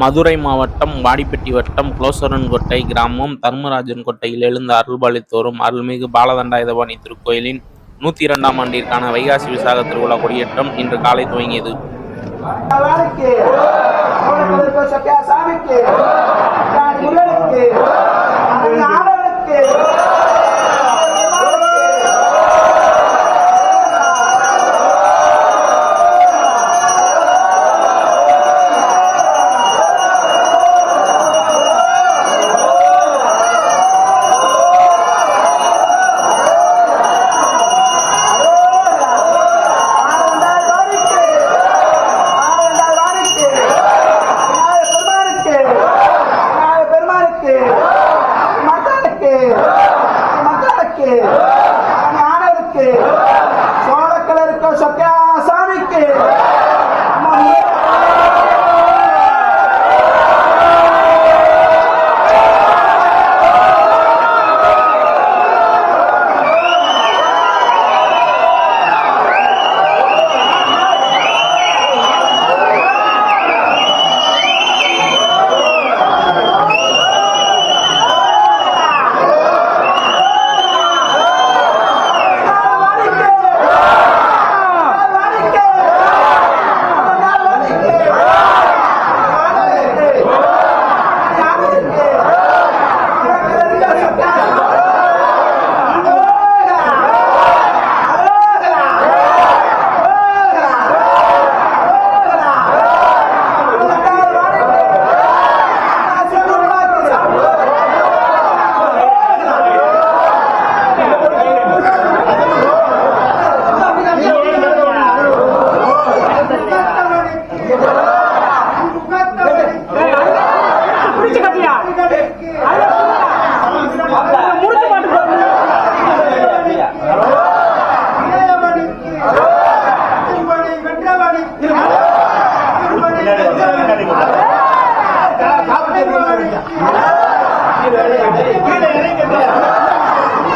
மதுரை மாவட்டம் வாடிப்பட்டி வட்டம் குலோசரன்கோட்டை கிராமம் தர்மராஜன் கோட்டையில் எழுந்த அருள்பாலித்தோறும் அருள்மிகு பாலதண்டாயுதபாணி திருக்கோயிலின் நூத்தி இரண்டாம் ஆண்டிற்கான வைகாசி விசாக திருவிழா கொடியேற்றம் இன்று காலை துவங்கியது. சாமிக்கு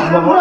இந்த மூணு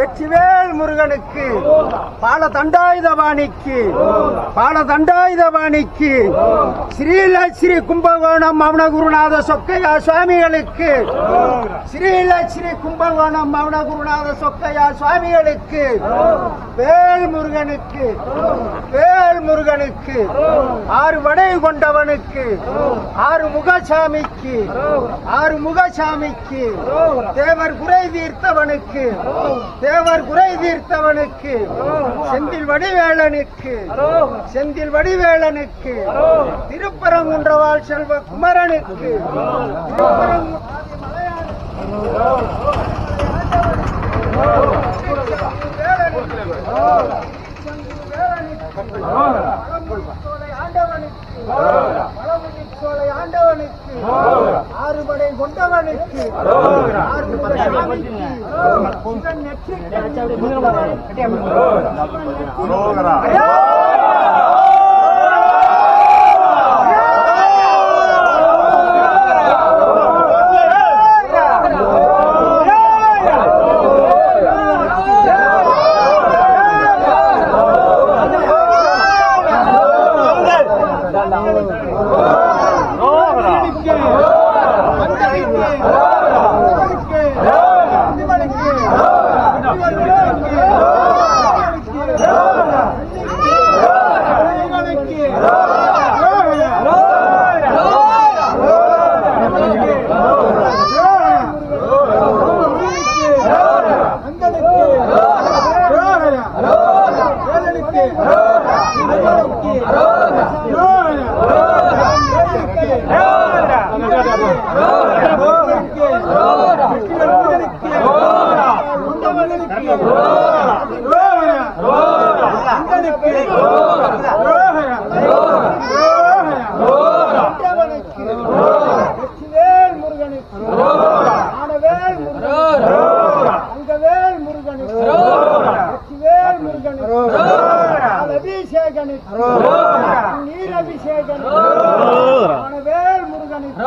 வெற்றிவேல் முருகனுக்கு பால தண்டாயுதபாணிக்கு பால தண்டாயுதபாணிக்கு ஸ்ரீலஸ்ரீ கும்பகோணம் மவனகுருநாத சொக்கையா சுவாமிகளுக்கு ஸ்ரீலஸ்ரீ கும்பகோணம் மௌன குருநாத சொக்கையா சுவாமிகளுக்கு வேல் முருகனுக்கு வேல் முருகனுக்கு ஆறு வடை கொண்டவனுக்கு ஆறு முகசாமிக்கு ஆறு முகசாமிக்கு தேவர் குறை தீர்த்தவனுக்கு தேவர் குறை தீர்த்தவனுக்கு செந்தில் வடிவேலனுக்கு செந்தில் வடிவேலனுக்கு திருப்பரங்குன்றவாள் செல்வ குமரனுக்கு ஆண்டவனுக்கு ஆறுபடை கொண்டவனுக்கு ஆறுபடை சாமிக்கு சிவன் நெற்றிக் கொண்டவனுக்கு, வெற்றிவேல் முருகனுக்கு ஆனவேல் முருகனுக்கு அங்கவேல் முருகனுக்கு வெற்றிவேல் முருகனுக்கு அபிஷேகனுக்கு நீரபிஷேகனுக்கு ஆனவேல் முருகனுக்கு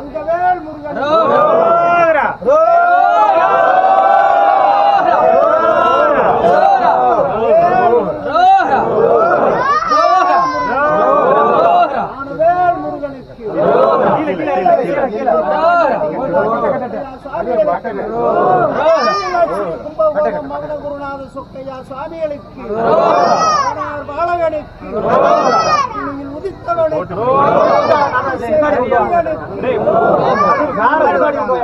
அங்கவேல் முருகனுக்கு ஆனவேல் முருகனுக்கு கும்பகோணம் மகன குருநாத சொக்கையா சுவாமிகளுக்கு ஆனார் பாலகனுக்கு